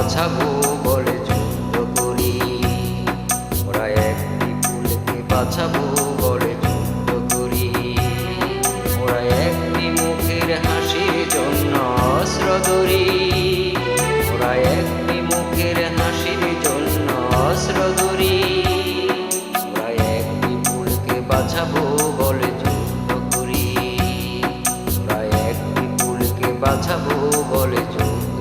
বাঁচাবো বলে যুদ্ধ করি। ওরা একটি ফুলকে বাঁচাবো, বলে যুদ্ধ করি। ওরা একটি মুখের হাসির জন্য অস্ত্র ধরি। ওরা একটি মুখের হাসির জন্য অস্ত্র ধরি। ওরা একটি ফুলকে বাঁচাবো, বলে যুদ্ধ করি। ওরা একটি ফুলকে বাঁচাবো, বলে যুদ্ধ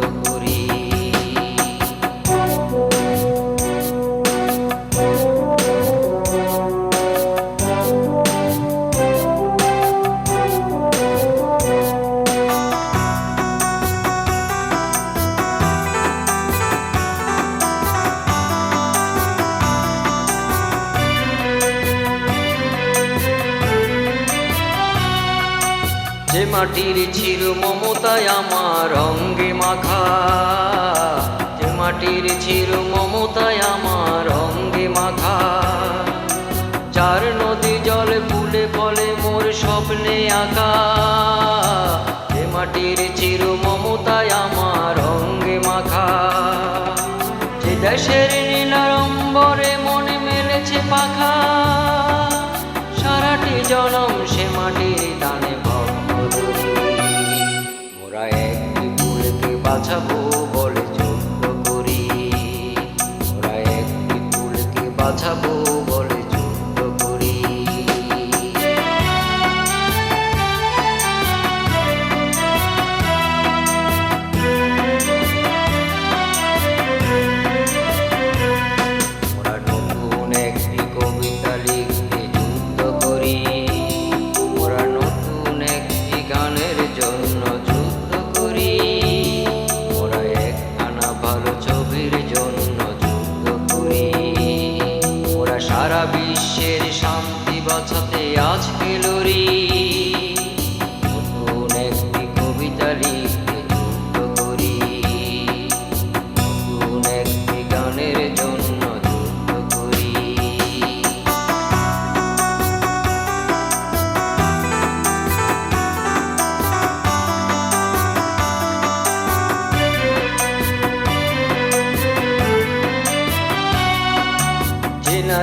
মাটির ছিল মমতায় আমার অঙ্গে মাখা। যে মাটির ছিল মমতায় আমার অঙ্গে মাখা। চার নদী জল ফুলে ফলে মোর স্বপ্নে আঁকা। যে মাটির চির মমতায় আমার অঙ্গে মাখা। যে দেশের নীলারম্বরে ফুলকে বাঁচাবো বলে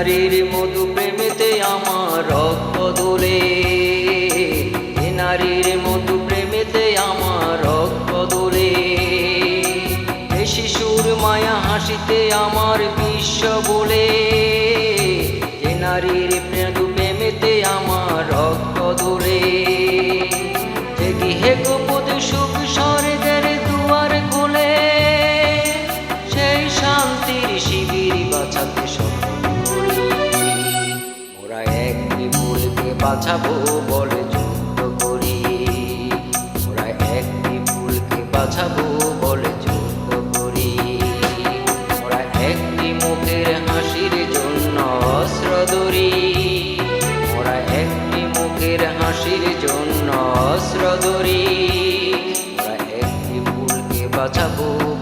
নারীর মধু প্রেমেতে আমার রক্ত দোলে এ নারীর মধু প্রেমেতে আমার রক্ত দোলে শিশুর মায়া হাসিতে আমার বিশ্ব বলে। বাঁচাবো, বলে যুদ্ধ করি। ওরা একটি ফুলকে বাঁচাবো, বলে যুদ্ধ করি। ওরা একটি মুখের হাসির জন্য অস্ত্র ধরি। ওরা একটি মুখের হাসির জন্য অস্ত্র ধরি। ওরা একটি ফুলকে বাঁচাবো